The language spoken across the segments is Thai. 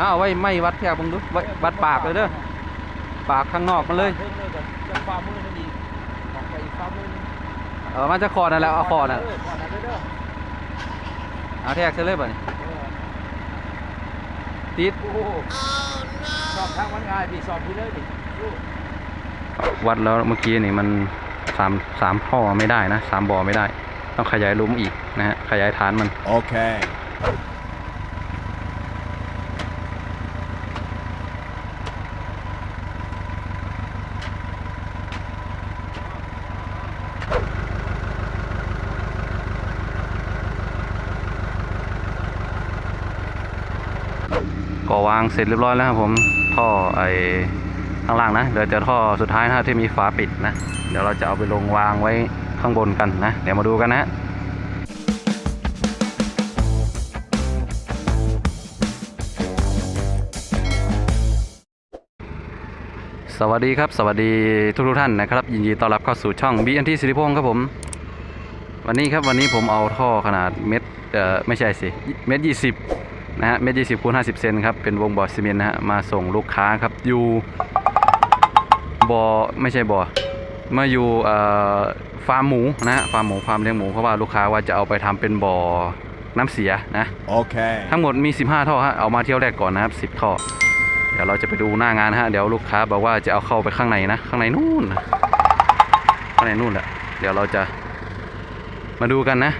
อ้าวไว้ไม่วัดแค่บังดูไว้วัดปากเลยเด้อปากข้างนอกมันเลยเพิ่งเลยกับจะฝ่ามือนั่นอีกออกไปอีกฝ่ามือเออมันจะคอนั่นแหละเอาคอน่ะเออขอนั่นเอาแทกเสร็จเลยบ่นี่ติดสอบทางมันง่ายพี่สอบพี่เลยพี่ลูกวัดแล้วเมื่อกี้นี่มันสามสามท่อไม่ได้นะสามบ่อไม่ได้ ต้องขยายลุมอีกนะฮะขยายฐานมัน Okay. ก่อวางเสร็จเรียบร้อยแล้วครับผมท่อไอ้ข้างล่างนะเหลือแต่ท่อสุดท้ายนะที่มีฝาปิดนะ เดี๋ยวเราจะเอาไปลงวางไว้ข้างบนกันนะ เดี๋ยวมาดูกันนะสวัสดีครับ สวัสดีทุกทุกท่านนะครับ ยินดีต้อนรับเข้าสู่ช่อง BNT สิริพงศ์ครับผม วันนี้ครับวันนี้ผมเอาท่อขนาดเม็ดเอ่อไม่ใช่สิ เม็ดยี่สิบ นะฮะเม็ดยี่สิบคูณห้าสิบเซนครับ เป็นวงบ่อซีเมนต์นะฮะ มาส่งลูกค้าครับ อยู่บ่อไม่ใช่บ่อมาอยู่เอ่อฟาร์มหมูนะฮะ ฟาร์มหมูฟาร์มเลี้ยงหมูเพราะว่าลูกค้าว่าจะเอาไปทำเป็นบ่อน้ำเสียนะ Okay. ทั้งหมดมี 15 ท่อฮะ เอามาเที่ยวแรกก่อนนะครับ 10 ท่อ เดี๋ยวเราจะไปดูหน้างานนะฮะ เดี๋ยวลูกค้าบอกว่าจะเอาเข้าไปข้างในนะ ข้างในนู่นนะข้างในนู่นแหละ เดี๋ยวเราจะมาดูกันนะ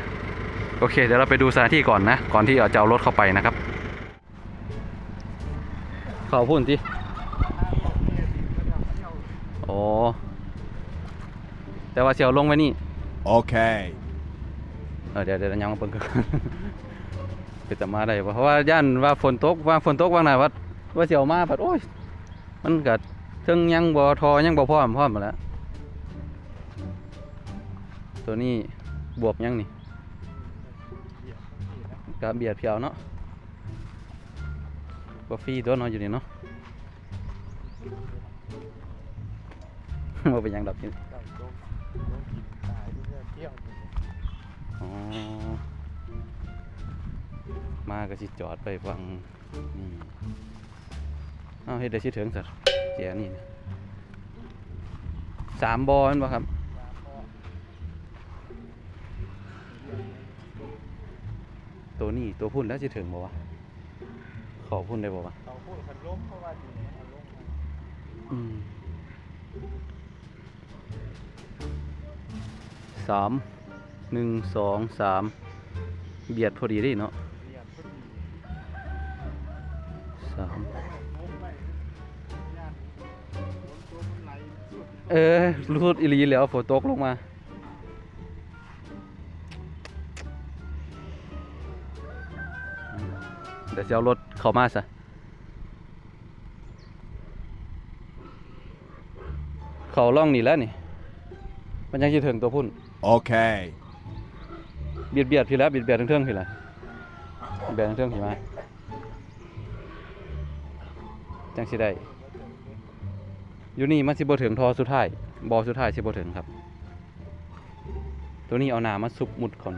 โอเค เดี๋ยวเราไปดูสถานที่ก่อนนะ ก่อนที่เราจะเอารถเข้าไปนะครับ เข้าพุ่นที่โอ้แต่ว่าเสียวลงไว้นี่ Okay. เออเดี๋ยวเดี๋ยวยังมาเพิ่งกันเป็นแต่มาได้บ่เพราะว่าย่านว่าฝนตกว่าฝนตกว่างหน้าว่าว่าสิเอามาพัดโอ้ย มันก็เทิงยังบ่ทอยังบ่พร้อมพร้อมหมดแล้วตัวนี้บวบยังนี่ กะเบียดเพียวเนาะบ่ฟรีตัวเนาะอยู่นี่เนาะบ่เป็นยังดอกกินอ๋อมาก็สิจอดไปฟังนี่อ้าเฮ็ดได้สิถึงสัตว์เสียนี่นะสามบอลบ่ครับ ตัวนี้ตัวพุ่นแล้วสิถึงบ่วะขอพุ่นได้บ่วะเขาพูดคันล้มเพราะว่าดินมันล้มอืมสามหนึ่งสองสามเบียดพอดีเดิเนาะสามเออรูดอีลีแล้วฝนตกลงมา ดี๋ยวจะเอารถเข้ามาซะเขาล่องนี่แล้วนี่ มันยังจะถึงตัวพุ่น Okay. เบียดเบียดพี่แล้วเบียดเบียดทั้งเทิงพี่ละเบียดทั้งเทิงพี่มาจังสิได้อยู่นี่มันสิบ่ถึงทอสุดท้ายบอสุดท้ายสิบ่ถึงครับ ตัวนี้เอาหนามาสุบหมุดก่อน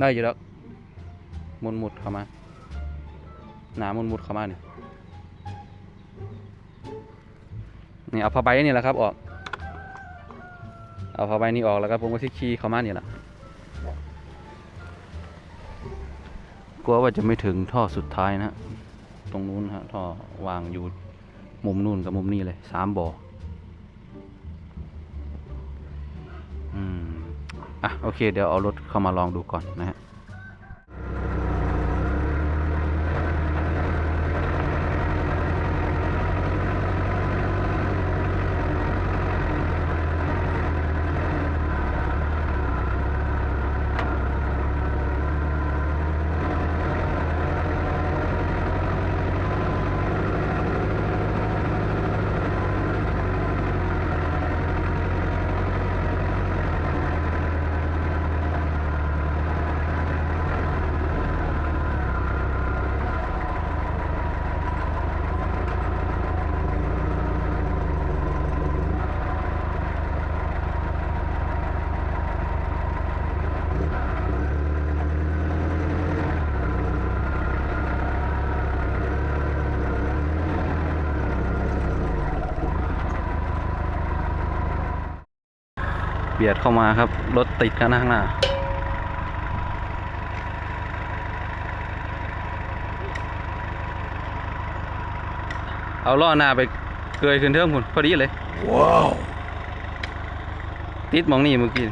ได้อยู่แล้วมุนหมุดเข้ามา หนามุนหมุดเข้ามานี่นี่เอาผ้าใบนี่แหละครับออก เอาผ้าใบนี้ออกแล้วก็ผมก็สิขี่เข้ามานี่แหละกลัวว่าจะไม่ถึงท่อสุดท้ายนะฮะตรงนู้นฮะท่อวางอยู่มุมนู่นกับมุมนี้เลยสามบ่อ อะโอเค เดี๋ยวเอารถเข้ามาลองดูก่อนนะฮะ บียดเข้ามาครับ รถติดกันข้างหน้าเอาล้อหน้าไปเกยขึ้นเทิงคุณพอดีเลย ว้าว ติดหมองนี่เมื่อกี้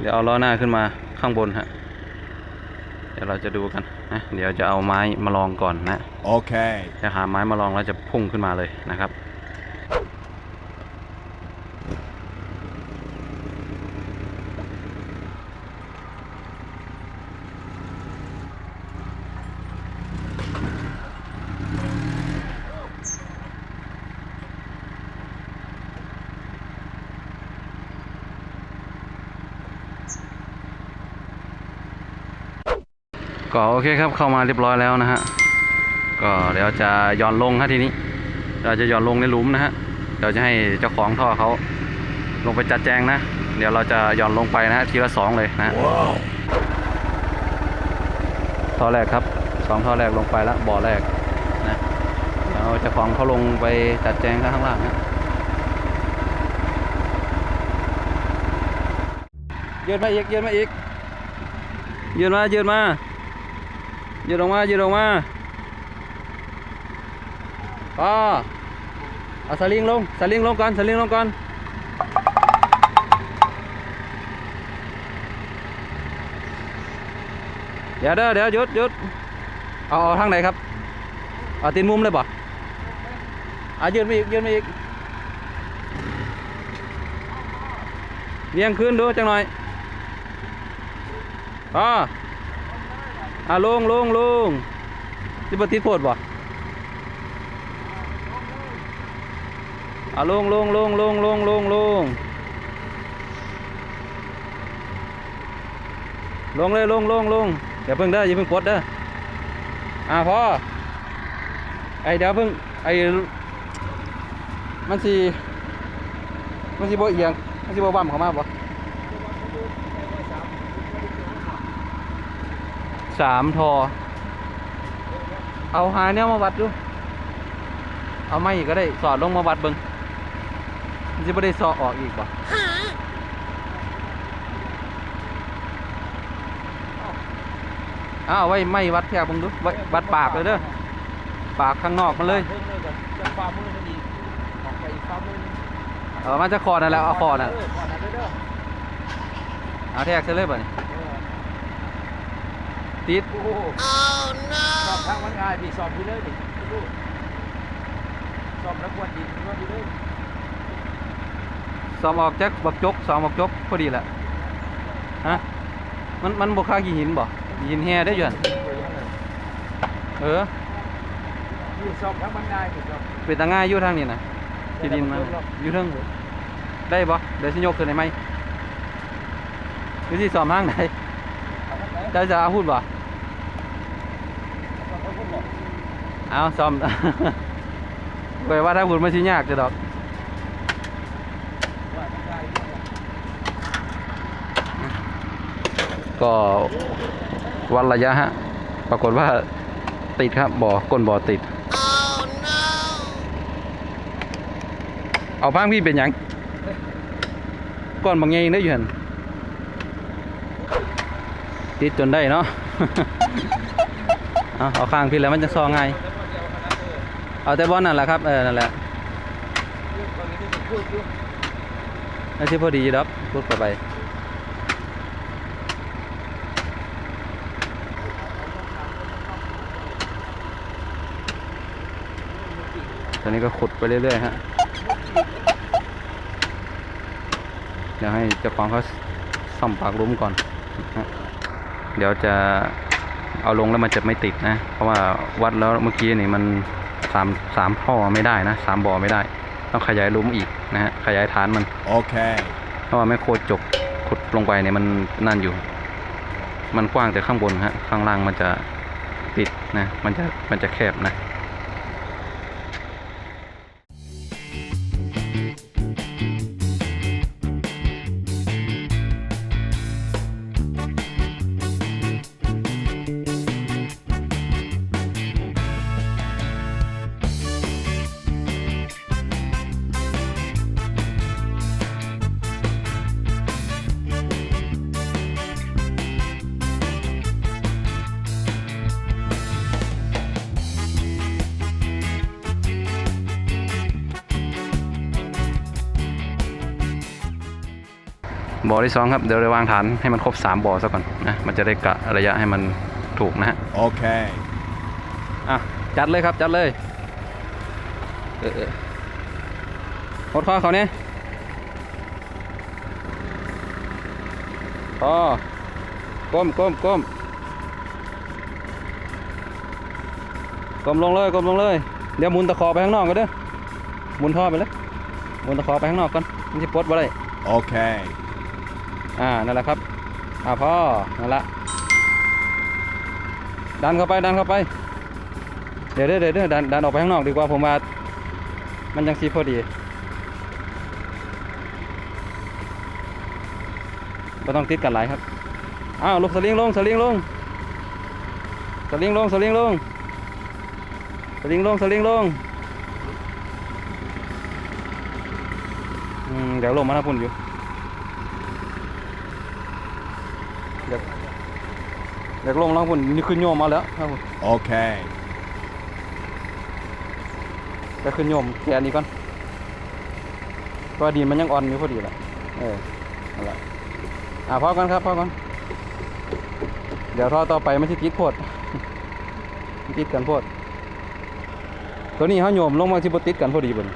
เดี๋ยวเอาล้อหน้าขึ้นมาข้างบนฮะ เดี๋ยวเราจะดูกันนะ เดี๋ยวจะเอาไม้มาลองก่อนนะ โอเค จะหาไม้มาลองแล้วจะพุ่งขึ้นมาเลยนะครับ ก็โอเคครับเข้ามาเรียบร้อยแล้วนะฮะก็เดี๋ยวจะย่อนลงฮะทีนี้ เราจะย่อนลงในหลุมนะฮะเดี๋ยวจะให้เจ้าของท่อเขาลงไปจัดแจงนะ เดี๋ยวเราจะย่อนลงไปนะฮะทีละสองเลยนะท่อแรกครับสองท่อแรกลงไปแล้วบ่อแรกนะเดี๋ยวเจ้าของเขาลงไปจัดแจงข้างล่างนะยืนมาอีกยืนมาอีกยืนมายืนมา ยืนออกมายืนออกมาอ่าเอาสลิงลงสลิงลงก่อนสลิงลงก่อนเดี๋ยวเด้อเดี๋ยวหยุดหยุดเอาเอาทางไหนครับเอาตีนมุมเลยบ่อะยืนมาอีกยืนมาอีกเลี้ยงขึ้นดูจังหน่อยอ่า อะลงลงลงสิบติโพดบ่อะลงลงลงลงลงลงลงลงเลยลงลงลงอย่าเพิ่งเด้อย่าเพิ่งกดเด้ออะพอไอเดี๋ยวเพิ่งไอมันสิมันสิบ่เอียงมันสิบ่บั่มเข้ามาบ่ สามทอ เอาหาแนวมาวัดดู เอาไม่ก็ได้สอดลงมาวัดเบิงมันจะไม่ได้สอออกอีกบ่อ้าวไว้ไม่วัดแค่เบิงดูไว้วัดปากเลยเด้อ ปากข้างนอกมันเลยจะฝ่ามือมันอีกออกไปอีกฝ่ามือนึงเออมันจะคอนั่นแหละเอาคอนั่นเออขอนั้นด้วยเด้อเอาแทกเสร็จเลยบ่นี่เออ ติดโอ้โหสอบทางมันง่ายพี่สอบพี่เลยพี่ดูสอบแล้วกวนดินกวนดินเลยสอมออกจากบักจกสอมออกจกพอดีแหละฮะมันมันบกค่ากี่หินบ่หินแห่ได้ออยู่หั่นเออพี่สอบทางมันง่ายพี่สอบเป็นตาง่ายอยู่ทางนี้นะที่ดินมันอยู่เทิงได้บ่เดี๋ยวสิยกขึ้นได้ไหมหรือสิสอมห้างไหนเอาทางไหนเจะจะเอาพูดบ่ เอาทางคนบอก เอาสอมไปว่าถ้าพูดมันสิยากจะดอกก็วัดระยะฮะ ปรากฏว่าติดครับบ่อก้นบ่อติด เอาพังพี่เป็นยังก้อนบางไงได้ออยู่หันติดจนได้เนาะเอาเอาข้างพี่แล้วมันจะซอง่าย เอาแต่บอลนั่นแหละครับเออนั่นแหละนั่นที่พอดียี่ดอกพูดเข้าไปตอนนี้ก็ขุดไปเรื่อยๆฮะเดี๋ยวให้เจ้าของเขาซ่อมปากลุ้มก่อนเดี๋ยวจะเอาลงแล้วมันจะไม่ติดนะ เพราะว่าวัดแล้วเมื่อกี้นี่มัน สามสามท่อไม่ได้นะสามบ่อไม่ได้ ต้องขยายหลุ้มอีกนะฮะขยายฐานมันโอเคเพราะว่าแม่โคจกขุดลงไปเนี่ยมันนั่นอยู่ มันกว้างแต่ข้างบนฮะข้างล่างมันจะปิดนะมันจะมันจะแคบนะ บ่อที่สองครับเดี๋ยวเราวางฐานให้มันครบสามบ่อซะก่อนนะมันจะได้กะระยะให้มันถูกนะฮะ Okay. อะจัดเลยครับจัดเลยเออเออหดข้อเขาเนี่ยพอก้มก้มก้มก้มลงเลยก้มลงเลย เดี๋ยวหมุนตะขอไปข้างนอกก็เด้อหมุนท่อไปเลยหมุนตะขอไปข้างนอกก่อนมันจะปลดบ่ได้ Okay. อ่่านั่นแหละครับอ่าพ่อนั่นละดันเข้าไปดันเข้าไป เดี๋ยวเดี๋ยวเดี๋ยวดันดันออกไปข้างนอกดีกว่าผมว่ามันยังซีพอดีไม่ต้องติดกันหลายครับอ้าวลูกสลิงลงสลิงลงสลิงลงสลิงลงสลิงลงสลิงลงเดี๋ยวลงมาทาพุ่นอยู่ เดี๋ยว เดี๋ยวลงแล้วพุ่นนี่ขึ้นโยมมาแล้วครับผม Okay. เดี๋ยวขึ้นโยมแกนนี้ก่อนเพราะว่าดินมันยังอ่อนอยู่พอดีแหละเออนั่นแหละอ่าพอกันครับพอกันเดี๋ยวท่อต่อไปไม่ใช่ติดโพดมันติดกันโพดตัวนี้เขาโยมลงมาที่บติดกันพอดีบน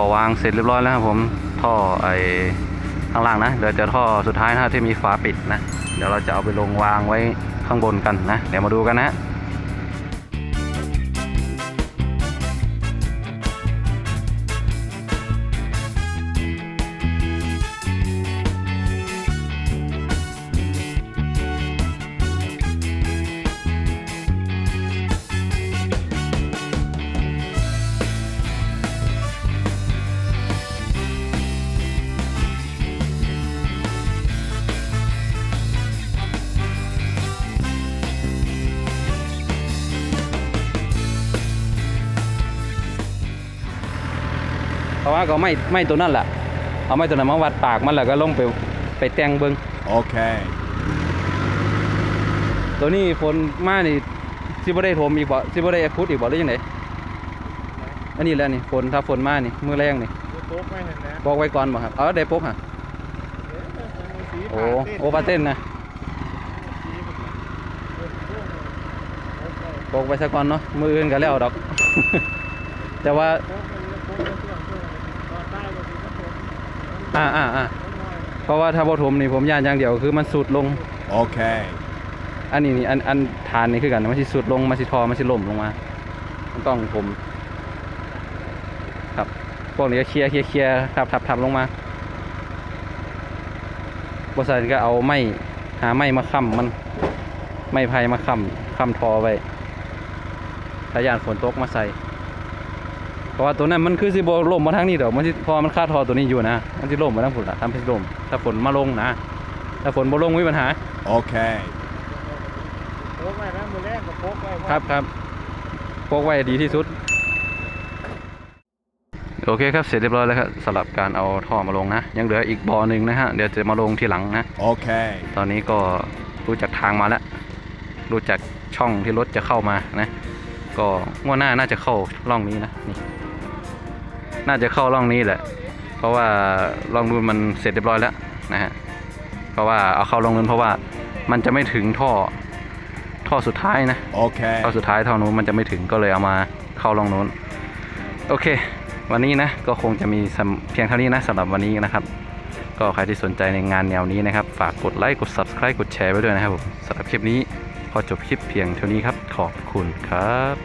ก่อวางเสร็จเรียบร้อยแล้วครับผมท่อไอ้ข้างล่างนะเดี๋ยวจะท่อสุดท้ายนะที่มีฝาปิดนะ เดี๋ยวเราจะเอาไปลงวางไว้ข้างบนกันนะ เดี๋ยวมาดูกันนะ เพราะว่าก็ไม่ไม่ตัวนั่นแหละเอาไม่ตัวนั้นมาวัดปากมันแล้วก็ลงไปไปแต่งเบิง Okay. ตัวนี้ฝนมานี่สิบ่ได้ถมอีกบ่สิบ่ได้พุดอีกบ่หรือยังไงอันนี้แหละนี่ฝนถ้าฝนมานี่มือแรงนี่โต๊ะไม่เห็นนะบอกไว้ก่อนบ่ครับเอาได้ปกฮะโอ้โอปาเต้นนะบอกไว้ซะก่อนเนาะมืออื่นก็แล้วดอก แต่ว่า อ่าอ่าอ่าเพราะว่าถ้าบ่ถมนี่ผมย่านอย่างเดียวคือมันสุดลง Okay. อันนี้นี่อันอันฐานนี่คือกันมันสิสุดลงมันสิทอมันสิล่มลงมามันต้องผม ครับพวกนี้ก็เคลียร์เคลียร์เคลียร์ทับทับทับลงมาบริษัทก็เอาไม้หาไม้มาค้ำมันไม้ไผ่มาค้ำค้ำทอไว้ถ้ายานฝนตกมาใส่เพ ราะว่าตัวนั้นมันคือสิบล่มมาทางนี้ดอกมันสิเพอมันคาดทอตัวนี้อยู่นะ มันสิล่มมาทางฝนละทำให้ล่มถ้าฝนมาลงนะ ถ้าฝนบ่ลงไม่มีปัญหา Okay. โป๊กไว้นะมือแรกกับโป๊กไว้ครับครับพกไว้ดีที่สุด โอเคครับเสร็จเรียบร้อยแล้วครับสำหรับการเอาท่อมาลงนะ ยังเหลืออีกบ่อหนึ่งนะฮะเดี๋ยวจะมาลงทีหลังนะ Okay. ตอนนี้ก็รู้จักทางมาแล้วรู้จักช่องที่รถจะเข้ามานะ ก็งว่าหน้าน่าจะเข้าร่องนี้นะนี่ น่าจะเข้าร่องนี้แหละ เพราะว่าร่องนู้นมันเสร็จเรียบร้อยแล้วนะฮะเพราะว่าเอาเข้าร่องนู้นเพราะว่ามันจะไม่ถึงท่อท่อสุดท้ายนะ Okay. เข้าสุดท้ายเท่านู้นมันจะไม่ถึงก็เลยเอามาเข้าลองนู้น โอเค วันนี้นะก็คงจะมีสำเพียงเท่านี้นะสำหรับวันนี้นะครับ ก็ใครที่สนใจในงานแนวนี้นะครับ ฝากกดไลค์กด subscribe กดแชร์ไว้ด้วยนะครับผมสำหรับคลิปนี้ขอจบคลิปเพียงเท่านี้ครับ ขอบคุณครับ